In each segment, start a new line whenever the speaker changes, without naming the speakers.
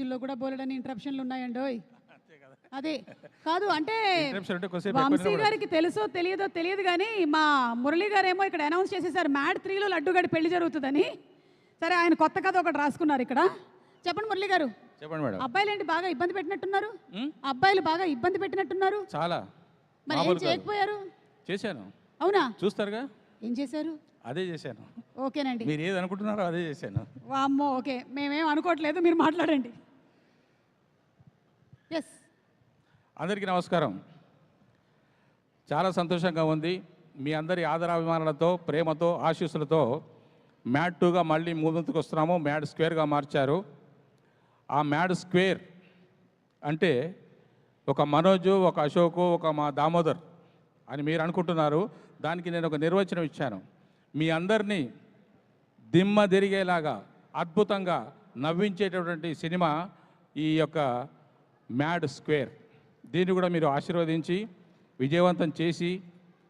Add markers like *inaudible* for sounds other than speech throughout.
స్పీచ్ల్లో కూడా బోలెడని ఇంటరప్షన్లు ఉన్నాయండోయ్. అదే కాదు అంటే వంశీ గారికి తెలుసో తెలియదో తెలియదు కానీ మా మురళి గారు ఏమో ఇక్కడ అనౌన్స్ చేసేసారు మ్యాడ్ త్రీలో లడ్డుగడి పెళ్ళి జరుగుతుందని. సరే ఆయన కొత్త కథ ఒకటి రాసుకున్నారు ఇక్కడ. చెప్పండి మురళి గారు.
చెప్పండి మేడం.
అబ్బాయిలు ఏంటి బాగా ఇబ్బంది పెట్టినట్టున్నారు? అబ్బాయిలు బాగా ఇబ్బంది పెట్టినట్టున్నారు?
చాలా.
మరి ఏం. చేయకపోయారు?
చేశాను.
అవునా?
చూస్తారుగా?
ఏం చేశారు?
అదే చేశాను.
ఓకేనండి.
మీరు ఏది అనుకుంటున్నారో అదే చేశాను.
వామ్మో ఓకే. మేమేం అనుకోవట్లేదు మీరు మాట్లాడండి. ఎస్
అందరికీ నమస్కారం. చాలా సంతోషంగా ఉంది. మీ అందరి ఆదరాభిమానాలతో ప్రేమతో ఆశీస్సులతో మ్యాడ్ టూగా మళ్ళీ ముందుకు వస్తున్నాము. మ్యాడ్ స్క్వేర్గా మార్చారు. ఆ మ్యాడ్ స్క్వేర్ అంటే ఒక మనోజు ఒక అశోకు ఒక మా దామోదర్ అని మీరు అనుకుంటున్నారు. దానికి నేను ఒక నిర్వచనం ఇచ్చాను. మీ అందరినీ దిమ్మ తిరిగేలాగా అద్భుతంగా నవ్వించేటటువంటి సినిమా ఈ యొక్క మ్యాడ్ స్క్వేర్. దీన్ని కూడా మీరు ఆశీర్వదించి విజయవంతం చేసి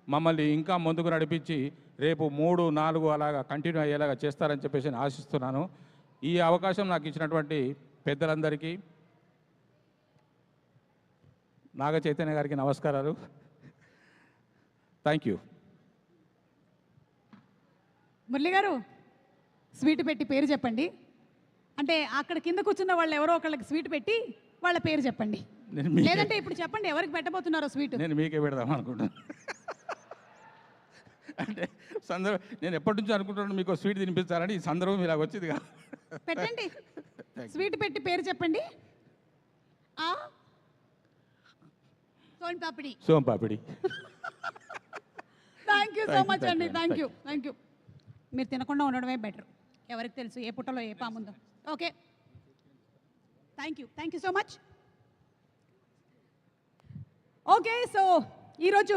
మమ్మల్ని ఇంకా ముందుకు నడిపించి రేపు మూడు నాలుగు అలాగా కంటిన్యూ అయ్యేలాగా చేస్తారని చెప్పేసి నేను ఆశిస్తున్నాను. ఈ అవకాశం నాకు ఇచ్చినటువంటి పెద్దలందరికీ నాగ చైతన్య గారికి నమస్కారాలు. థ్యాంక్ యూ
మురళి గారు స్వీట్ పెట్టి పేరు చెప్పండి. అంటే అక్కడ కింద కూర్చున్న వాళ్ళు ఎవరో ఒకళ్ళకి స్వీట్ పెట్టి వాళ్ళ పేరు చెప్పండి. లేదంటే ఇప్పుడు చెప్పండి ఎవరికి పెట్టబోతున్నారో స్వీట్.
నేను మీకే పెడదాం అనుకుంటాను అంటే సందర్భం నేను ఎప్పటి నుంచో అనుకుంటున్నాను మీకు స్వీట్ తినిపించాలని ఈ సందర్భం ఇలా వచ్చింది కదా.
పెట్టండి. *laughs* స్వీట్ పెట్టి పేరు చెప్పండి. ఆ? Soan papdi
soan papdi
thank you so much అండి. థ్యాంక్ యూ థ్యాంక్ యూ మీరు తినకుండా ఉండడమే బెటర్. ఎవరికి తెలుసు ఏ పుట్టలో ఏ పాముందో okay thank you thank you so much okay so ఈరోజు